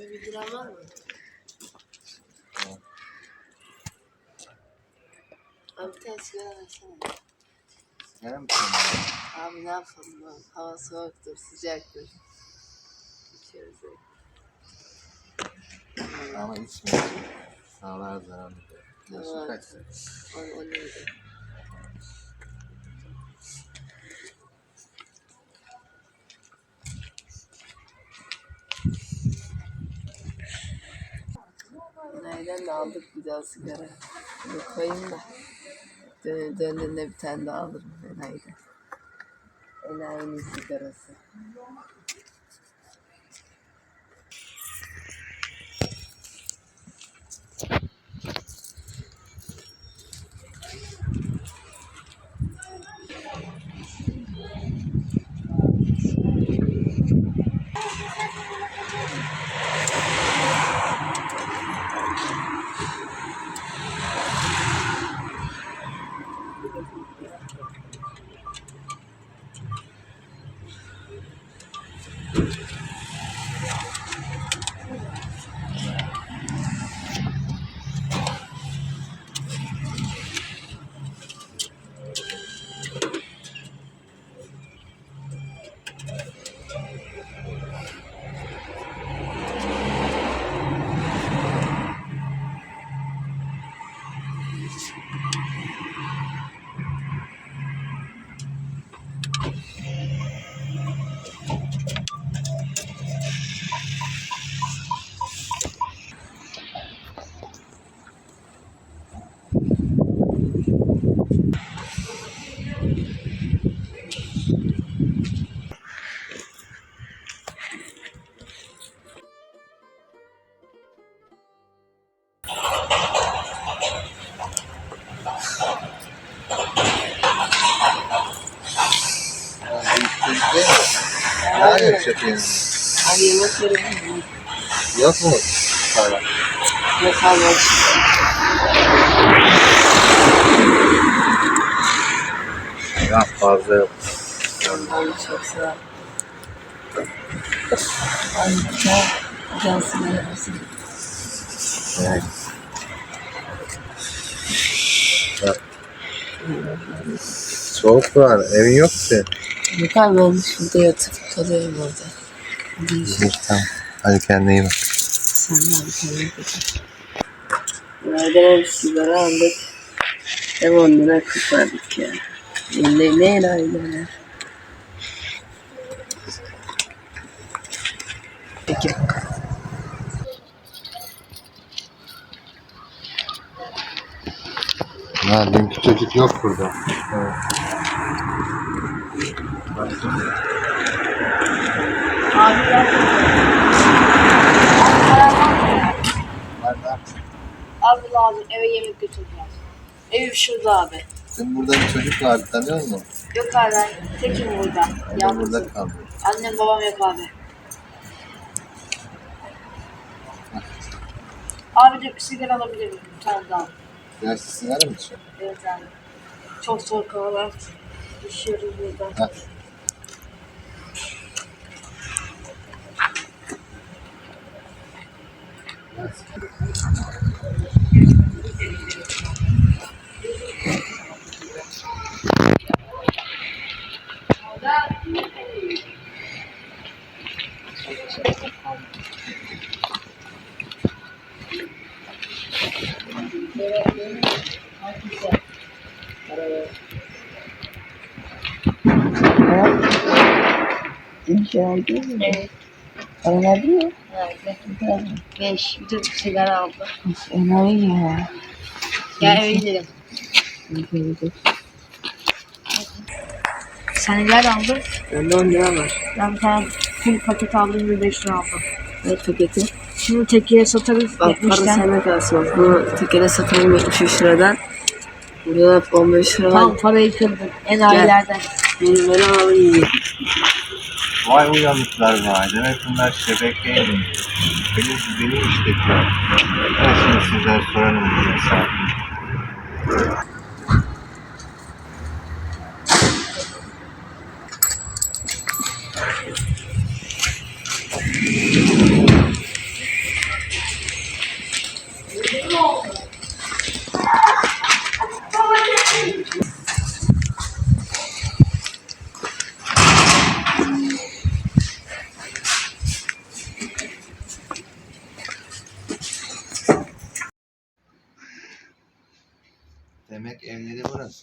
Abi bir gram var mı? Abi bir tane sigara versene. Sigara mı içiyorsun? Abi ne yapalım lan? Hava soğuktur, sıcaktır. İçiyoruz öyle. Ama içme. Sağlığa zararlı. Yaşın kaç? 10 17. Ailenle aldık bir daha sigara. Bakayım da. Döndüğünde bir tane daha alırım. Enayide. Enayinin sigarası. Neler yapıyorsun? Abi yemek verebilir miyim? Yok mu? Para. Yok bak. Ya fazla yok. Onu çok sever. Ay. Güzel sigara versin. Evet. Ya. Soğuk var. Evin yok ki. Ben şurada yatıp kalıyorum orada. İyi, Tamam. Hadi kendine iyi bak. sen de abi kendine bakın. Nereden hem sigara aldık. Hem on lira kurtardık ya. Ne, ne enayiler ya. Peki. Ha, dünkü çocuk yok burada. Evet. Nerede? Abi lazım eve yemek götüreceğiz. Evim şurada abi. Senin burada bir çocuk vardı tanıyor musun? Yok abi ben tekim burada. Da Yalnızım. burada kaldı. Annem babam yok abi. Abi de bir sigara alabilir miyim? Bir tane daha. Yaşlı sigara mı içiyor? Evet abi. Çok zor havalar. Düşüyoruz burada. Ha. Evet. Para verdin mi? Evet. Beş. Bir de sigara aldı. Enayi ya. Ya eve gidelim. Sen neler aldın? Bende 10 lira var. Ben bir tane full paket aldım ve 5 lira aldım. Ver paketi. Şimdi tekeye satarız Bak para 70'ten. sende kalsın. Bunu tekere satalım 73 liradan. Buraya 15 lira Tam var. parayı kırdın. En ailelerden. Benim böyle alayım. Vay uyanıklar vay. Demek bunlar şebekeydi. Beni, beni işletiyor. Ben şimdi sizden sorarım bu hesabı.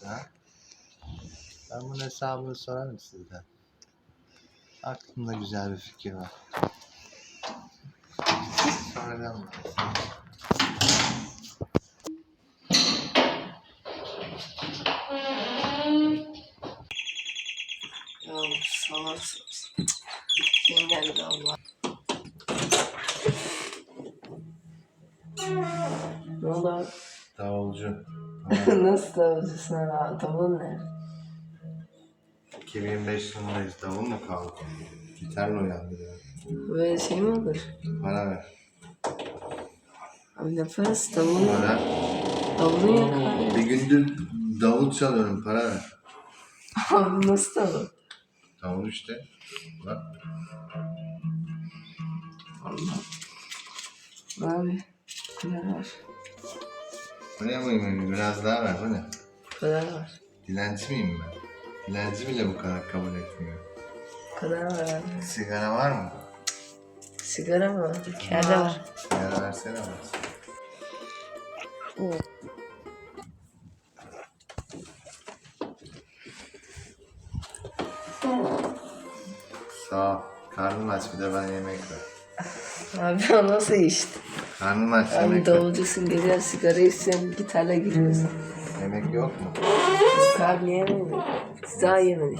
Ha? Ben bunun hesabını sorarım sizden. Aklımda güzel bir fikir var. Sonradan bakarız. Ya salak. Kim geldi Allah? Ne oldu? Davulcu. Nasıl davulcusun abi? Davul ne? 2025 yılındayız. Davul mu kaldı? Gitarla uyandırıyor. Böyle şey mi olur? Para ver. Abi ne parası davul? Para. Davulun yok abi. Bir gündür davul çalıyorum. Para ver. Abi nasıl davul? Davul işte. Bak. Allah. Abi. Var. Buraya mıyım? Biraz daha ver. Bu ne? Para var. Dilenci miyim ben? Dilenci bile bu kadar kabul etmiyor. Para var abi. Sigara var mı? Sigara mı? Kerde var. Sigara versene bana. Sağ ol. Karnım aç bir de bana yemek ver. Abi o nasıl işte? Karnım aç Abi yemek ver. davulcusun geliyor sigara içiyorsun gitarla giriyorsun. Yemek yok mu? Abi yemedik. Biz daha yemedik.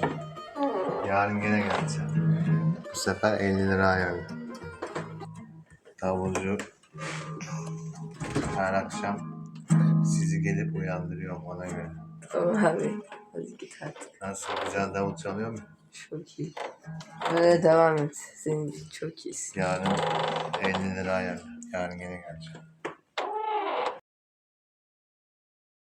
Yarın gene geleceğim. Bu sefer 50 lira ayarlı. Davulcu her akşam sizi gelip uyandırıyorum ona göre. Tamam abi. Hadi git artık. Nasıl güzel davul çalıyor mu? Çok iyi. Böyle devam et. Senin için çok iyisin. Yarın 50 lira ayarlı. Yarın gene geleceğim.